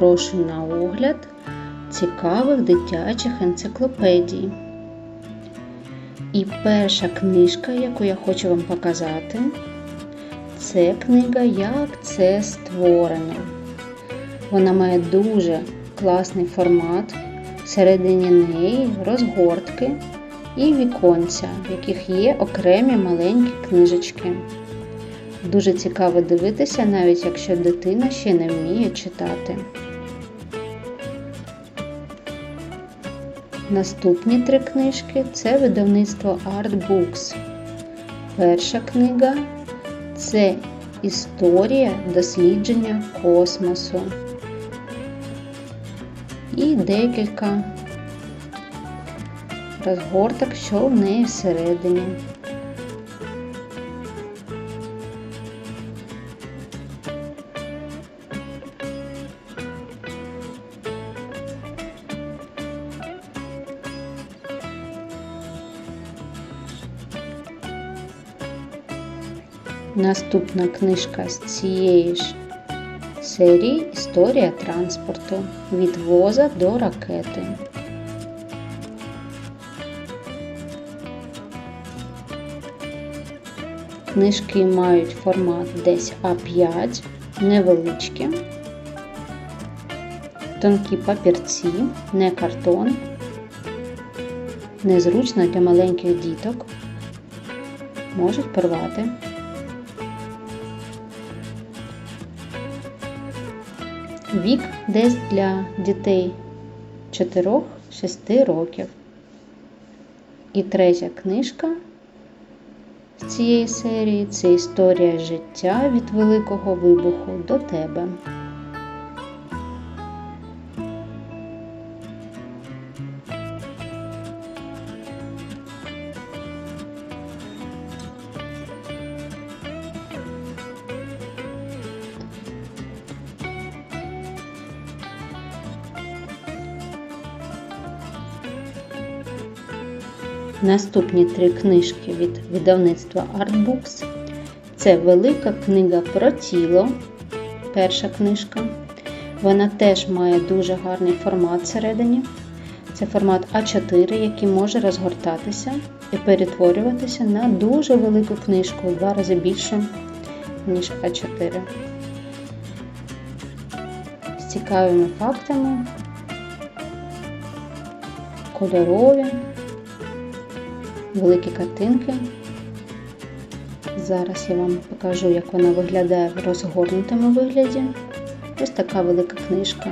запрошую на огляд цікавих дитячих енциклопедій. І перша книжка, яку я хочу вам показати, це книга Як це створено. Вона має дуже класний формат. Всередині неї розгортки і віконця, в яких є окремі маленькі книжечки. Дуже цікаво дивитися, навіть якщо дитина ще не вміє читати. Наступні три книжки це видавництво Art Books. Перша книга це Історія дослідження космосу. І декілька розгорток, що в неї всередині. Наступна книжка з цієї ж серії Історія транспорту від воза до ракети. Книжки мають формат десь А5, невеличкі, тонкі папірці, не картон, незручно для маленьких діток, можуть порвати. Вік десь для дітей 4-6 років. І третя книжка з цієї серії це історія життя від Великого Вибуху до тебе. Наступні три книжки від видавництва Artbooks. Це велика книга про тіло. Перша книжка. Вона теж має дуже гарний формат всередині. Це формат А4, який може розгортатися і перетворюватися на дуже велику книжку, в два рази більшу, ніж А4. З цікавими фактами, кольорові великі картинки. Зараз я вам покажу, як вона виглядає в розгорнутому вигляді. Ось така велика книжка.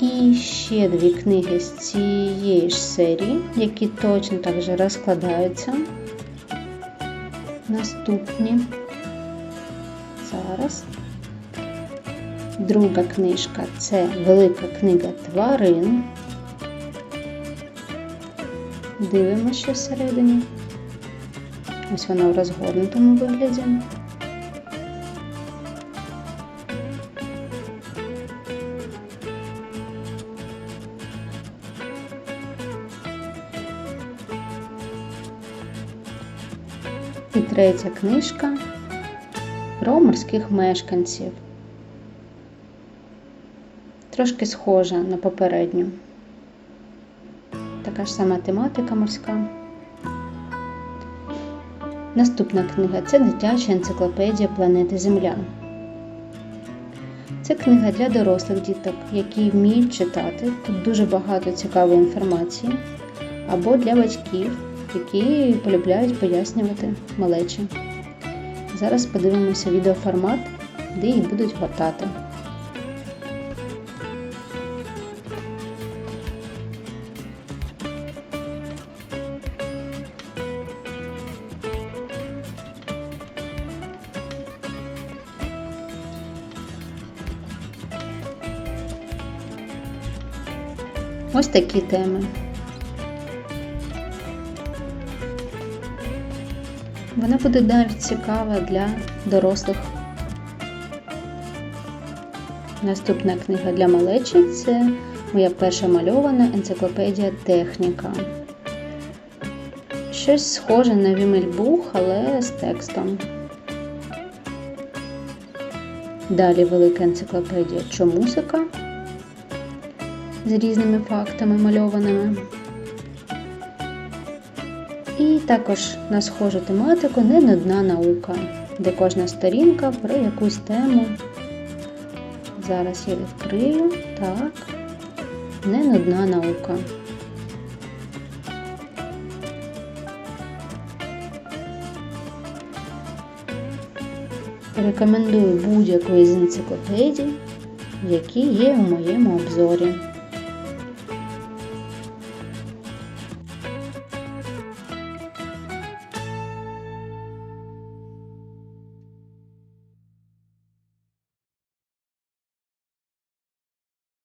І ще дві книги з цієї ж серії, які точно так же розкладаються. Наступні. Зараз. Друга книжка це велика книга тварин. Дивимося, що всередині. Ось вона в розгорнутому вигляді. І третя книжка про морських мешканців. Трошки схожа на попередню. Така ж сама тематика морська. Наступна книга це дитяча енциклопедія планети Земля. Це книга для дорослих діток, які вміють читати. Тут дуже багато цікавої інформації, або для батьків, які полюбляють пояснювати малечі. Зараз подивимося відеоформат, де їх будуть гортати. Ось такі теми. Вона буде навіть цікава для дорослих. Наступна книга для малечі це моя перша мальована енциклопедія техніка. Щось схоже на Вімельбух, але з текстом. Далі велика енциклопедія Чомусика з різними фактами мальованими. І також на схожу тематику не нудна наука, де кожна сторінка про якусь тему. Зараз я відкрию. Так. Не нудна наука. Рекомендую будь-яку із енциклопедій, які є у моєму обзорі.